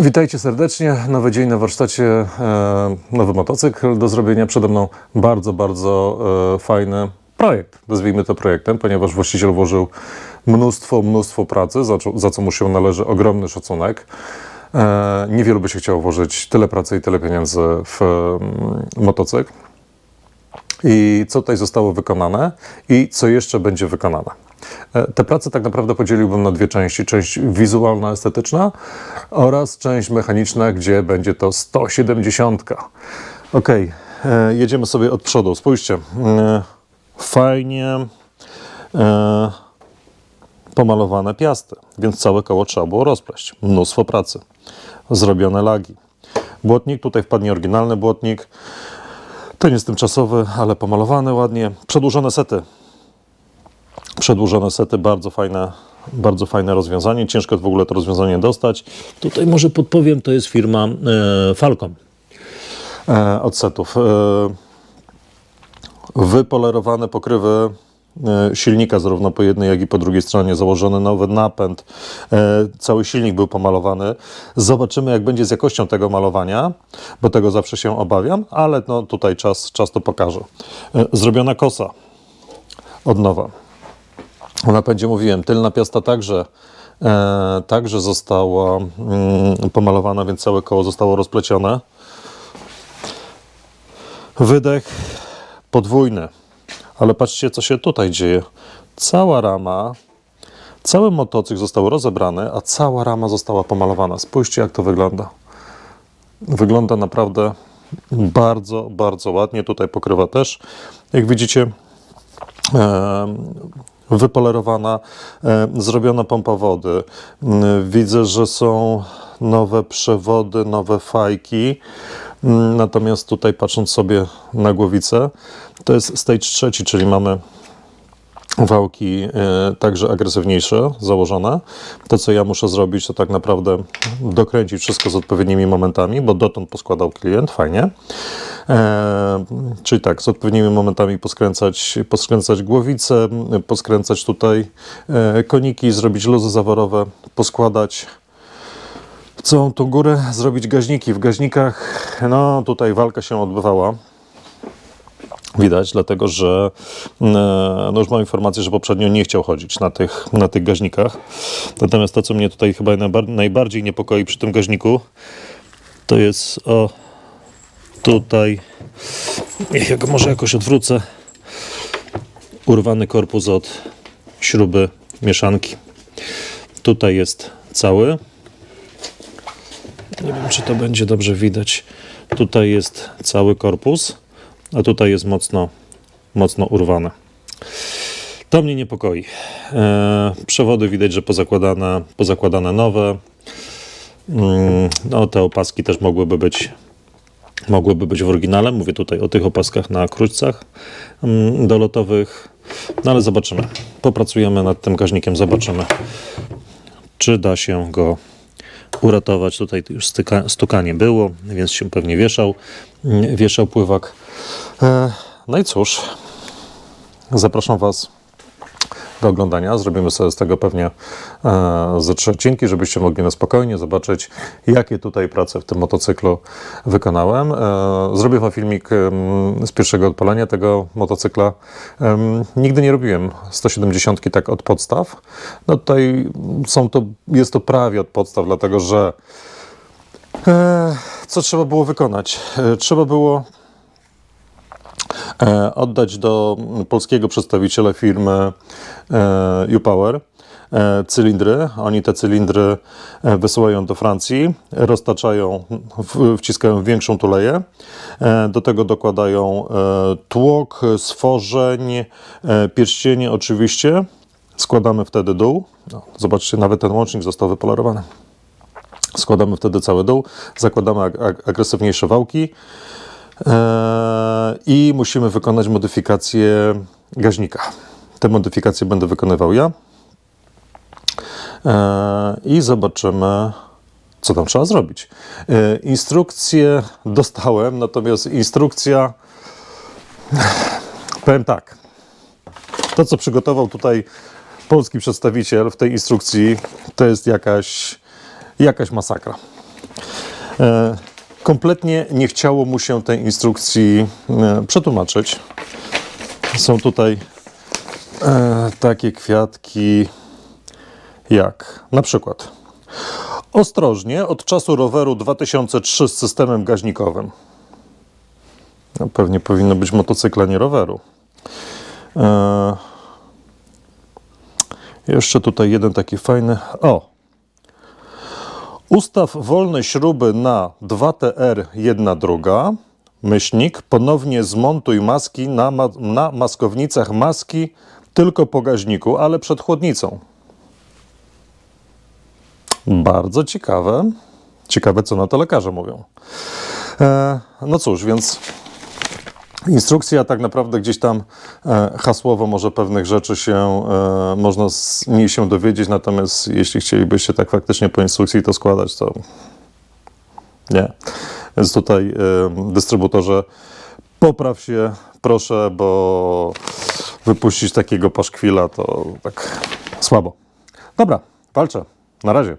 Witajcie serdecznie. Nowy dzień na warsztacie, e, nowy motocykl do zrobienia. Przede mną bardzo, bardzo e, fajny projekt. Nazwijmy to projektem, ponieważ właściciel włożył mnóstwo, mnóstwo pracy, za, co- za co mu się należy ogromny szacunek. E, Niewielu by się chciało włożyć tyle pracy i tyle pieniędzy w motocykl. I co tutaj zostało wykonane i co jeszcze będzie wykonane. E, Te prace tak naprawdę podzieliłbym na dwie części. Część wizualna, estetyczna oraz część mechaniczna, gdzie będzie to 170. Ok, jedziemy sobie od przodu. Spójrzcie, e, fajnie e, pomalowane piasty, więc całe koło trzeba było rozpleść. Mnóstwo pracy. Zrobione lagi. Błotnik, tutaj wpadnie oryginalny błotnik. Ten jest tymczasowy, ale pomalowany ładnie. Przedłużone sety. Przedłużone sety, bardzo fajne, bardzo fajne rozwiązanie. Ciężko w ogóle to rozwiązanie dostać. Tutaj może podpowiem, to jest firma e, Falcon e, od setów. E, wypolerowane pokrywy e, silnika zarówno po jednej, jak i po drugiej stronie, założony nowy napęd, e, cały silnik był pomalowany. Zobaczymy, jak będzie z jakością tego malowania, bo tego zawsze się obawiam, ale no, tutaj czas, czas to pokaże. E, Zrobiona kosa od nowa. O napędzie mówiłem, tylna piasta także, e, także została mm, pomalowana, więc całe koło zostało rozplecione. Wydech podwójny. Ale patrzcie, co się tutaj dzieje. Cała rama, cały motocykl został rozebrany, a cała rama została pomalowana. Spójrzcie, jak to wygląda. Wygląda naprawdę bardzo, bardzo ładnie. Tutaj pokrywa też. Jak widzicie, e, wypolerowana, e, zrobiona pompa wody. Mm, Widzę, że są nowe przewody, nowe fajki. Mm, Natomiast tutaj patrząc sobie na głowicę, to jest stage trzeci, czyli mamy wałki e, także agresywniejsze założone. To, co ja muszę zrobić, to tak naprawdę dokręcić wszystko z odpowiednimi momentami, bo dotąd poskładał klient, fajnie. E, czyli tak, z odpowiednimi momentami poskręcać, poskręcać głowicę, poskręcać tutaj e, koniki, zrobić luzy zaworowe, poskładać całą tą górę, zrobić gaźniki. W gaźnikach, no tutaj walka się odbywała. Widać, dlatego że e, no już mam informację, że poprzednio nie chciał chodzić na tych, na tych gaźnikach. Natomiast to, co mnie tutaj chyba najbar- najbardziej niepokoi przy tym gaźniku, to jest o tutaj, ja go może jakoś odwrócę, urwany korpus od śruby mieszanki. Tutaj jest cały. Nie wiem, czy to będzie dobrze widać. Tutaj jest cały korpus, a tutaj jest mocno, mocno urwane. To mnie niepokoi. E, przewody widać, że pozakładane, pozakładane nowe. Mm, no, te opaski też mogłyby być, mogłyby być w oryginale. Mówię tutaj o tych opaskach na krótcach mm, dolotowych. No ale zobaczymy. Popracujemy nad tym gaźnikiem, zobaczymy, czy da się go uratować. Tutaj już styka, stukanie było, więc się pewnie wieszał, mm, wieszał pływak. E, no i cóż, zapraszam Was do oglądania. Zrobimy sobie z tego pewnie e, ze trzy odcinki, żebyście mogli na spokojnie zobaczyć, jakie tutaj prace w tym motocyklu wykonałem. E, zrobię Wam filmik em, z pierwszego odpalenia tego motocykla. Em, nigdy nie robiłem 170 tak od podstaw. No tutaj są to, jest to prawie od podstaw, dlatego że e, co trzeba było wykonać? E, trzeba było e, oddać do polskiego przedstawiciela firmy e, U-Power e, cylindry. Oni te cylindry e, wysyłają do Francji, roztaczają, wciskają większą tuleję. E, do tego dokładają e, tłok, stworzeń, e, pierścienie oczywiście. Składamy wtedy dół. No, zobaczcie, nawet ten łącznik został wypolerowany. Składamy wtedy cały dół, zakładamy ag- ag- agresywniejsze wałki i musimy wykonać modyfikację gaźnika. Te modyfikacje będę wykonywał ja. Eee, I zobaczymy, co tam trzeba zrobić. Eee, Instrukcję dostałem, natomiast instrukcja. Powiem tak. To, co przygotował tutaj polski przedstawiciel w tej instrukcji, to jest jakaś, jakaś masakra. Kompletnie nie chciało mu się tej instrukcji e, przetłumaczyć. Są tutaj e, takie kwiatki jak na przykład ostrożnie od czasu roweru 2003 z systemem gaźnikowym. No, pewnie powinno być motocykla, nie roweru. E, jeszcze tutaj jeden taki fajny. O! Ustaw wolne śruby na 2TR jedna druga. Myślnik. Ponownie zmontuj maski na, ma na maskownicach maski tylko po gaźniku, ale przed chłodnicą. Bardzo ciekawe. Ciekawe, co na to lekarze mówią. E, no cóż, więc instrukcja tak naprawdę gdzieś tam e, hasłowo może pewnych rzeczy się e, można z niej się dowiedzieć, natomiast jeśli chcielibyście tak faktycznie po instrukcji to składać, to nie. Więc tutaj e, dystrybutorze popraw się proszę, bo wypuścić takiego paszkwila to tak słabo. Dobra, walczę. Na razie.